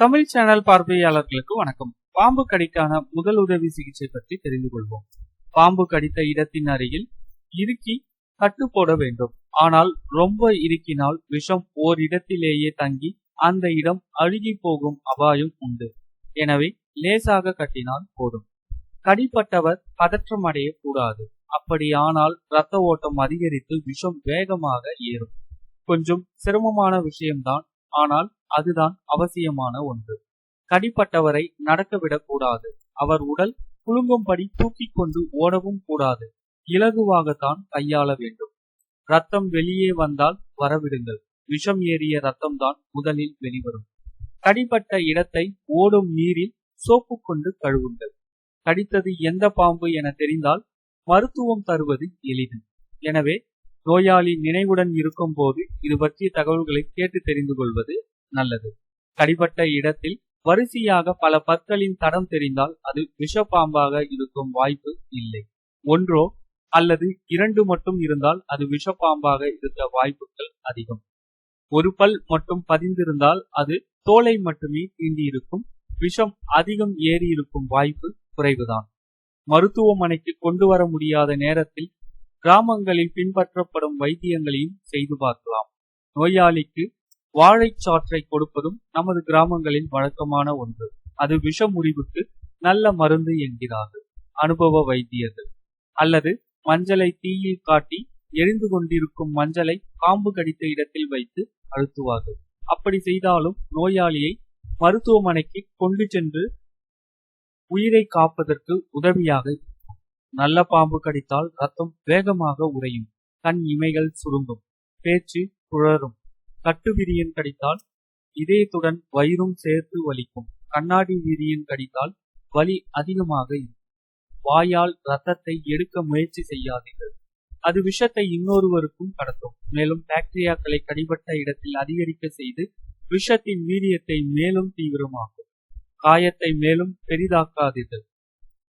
Tamil channel பார்வையாளர்களுக்கு வணக்கம். பாம்பு கடிக்கான முதல் உதவி சிகிச்சை பற்றி தெரிந்து கொள்வோம். பாம்பு கடித்த இடத்தின் அருகில் இறுக்கி கட்டு போட வேண்டும். ஆனால் ரொம்ப இறுக்கினால் விஷம் ஓரிடத்திலேயே தங்கி அந்த இடம் அழுகி போகும் அபாயம் உண்டு. எனவே லேசாக கட்டினால் போதும். கடிப்பட்டவர் பதற்றம் அடையக்கூடாது அப்படியானால் இரத்த ஓட்டம் அதிகரித்து விஷம் வேகமாக ஏறும். கொஞ்சம் சிரமமான விஷயம்தான். ஆனால் அதுதான் அவசியமான ஒன்று. கடிப்பட்டவரை நடக்க விடக்கூடாது அவர் உடல் குலுங்கும்படி தூக்கிக் கொண்டு ஓடவும் கூடாது. இலகுவாகத்தான் கையாள வேண்டும். ரத்தம் வெளியே வந்தால் வரவிடுங்கள். விஷம் ஏறிய ரத்தம் தான் முதலில் வெளிவரும். கடிப்பட்ட இடத்தை ஓடும் நீரில் சோப்பு கொண்டு கழுவுங்கள். கடித்தது எந்த பாம்பு என தெரிந்தால் மருத்துவம் தருவது எளிது. எனவே நோயாளி நினைவுடன் இருக்கும் போது இது பற்றிய தகவல்களை கேட்டு தெரிந்து கொள்வது நல்லது. கடிபட்ட இடத்தில் வரிசையாக பல பற்களின் தடம் தெரிந்தால் அது விஷப்பாம்பாக இருக்கும் வாய்ப்பு இல்லை. ஒன்றோ அல்லது இரண்டு மட்டும் இருந்தால் அது விஷப்பாம்பாக இருக்க வாய்ப்புகள் அதிகம். ஒரு பல் மட்டும் பதிந்திருந்தால் அது தோலை மட்டுமே தீண்டியிருக்கும். விஷம் அதிகம் ஏறி இருக்கும் வாய்ப்பு குறைவுதான். மருத்துவமனைக்கு கொண்டு வர முடியாத நேரத்தில் கிராமங்களில் பின்பற்றப்படும் வைத்தியங்களையும் செய்து பார்க்கலாம். நோயாளிக்கு வாழைச்சாற்றை கொடுப்பதும் நமது கிராமங்களில் வழக்கமான ஒன்று. அது விஷ முறிவுக்கு நல்ல மருந்து என்கிறார்கள். அனுபவ வைத்தியர்கள். அல்லது மஞ்சளை தீயில் காட்டி எரிந்து கொண்டிருக்கும் மஞ்சளை காம்பு கடித்த இடத்தில் வைத்து அழுத்துவார்கள். அப்படி செய்தாலும் நோயாளியை மருத்துவமனைக்கு கொண்டு சென்று உயிரை காப்பதற்கு உதவியாக நல்ல பாம்பு கடித்தால் ரத்தம் வேகமாக உறையும். கண் இமைகள் சுருங்கும். பேச்சு குழறும் கட்டு விரியன் கடித்தால் இதயத்துடன் வயிறும் சேர்த்து வலிக்கும். கண்ணாடி விரியன் கடித்தால் வலி அதிகமாக இருக்கும். வாயால் ரத்தத்தை எடுக்க முயற்சி செய்யாதீர்கள். அது விஷத்தை இன்னொருவருக்கும் கடத்தும். மேலும் பாக்டீரியாக்களை கடிபட்ட இடத்தில் அதிகரிக்க செய்து விஷத்தின் வீரியத்தை மேலும் தீவிரமாக்கும். காயத்தை மேலும் பெரிதாக்காதீர்கள்.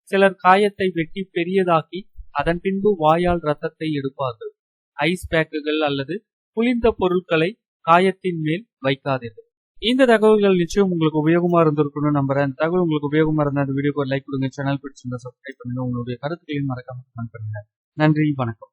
சிலர் காயத்தை வெட்டி பெரியதாக்கி அதன் பின்பு வாயால் ரத்தத்தை எடுப்பார்கள். ஐஸ் பேக்குகள் அல்லது குளிர்ந்த பொருட்களை காயத்தின் மேல் வைக்காதீர்கள். இந்த தகவல்கள் நிச்சயம் உங்களுக்கு உபயோகமா இருந்திருக்கும்னு நம்புறேன். இந்த தகவல் உங்களுக்கு உபயோகமா இருந்தா அந்த வீடியோக்கு லைக் கொடுங்க. சேனல் பிடிச்சிருந்தா சப்ஸ்கிரைப் பண்ணுங்க. உங்களுடைய கருத்துக்களையும் மறக்காம கமெண்ட் பண்ணுங்க. நன்றி வணக்கம்.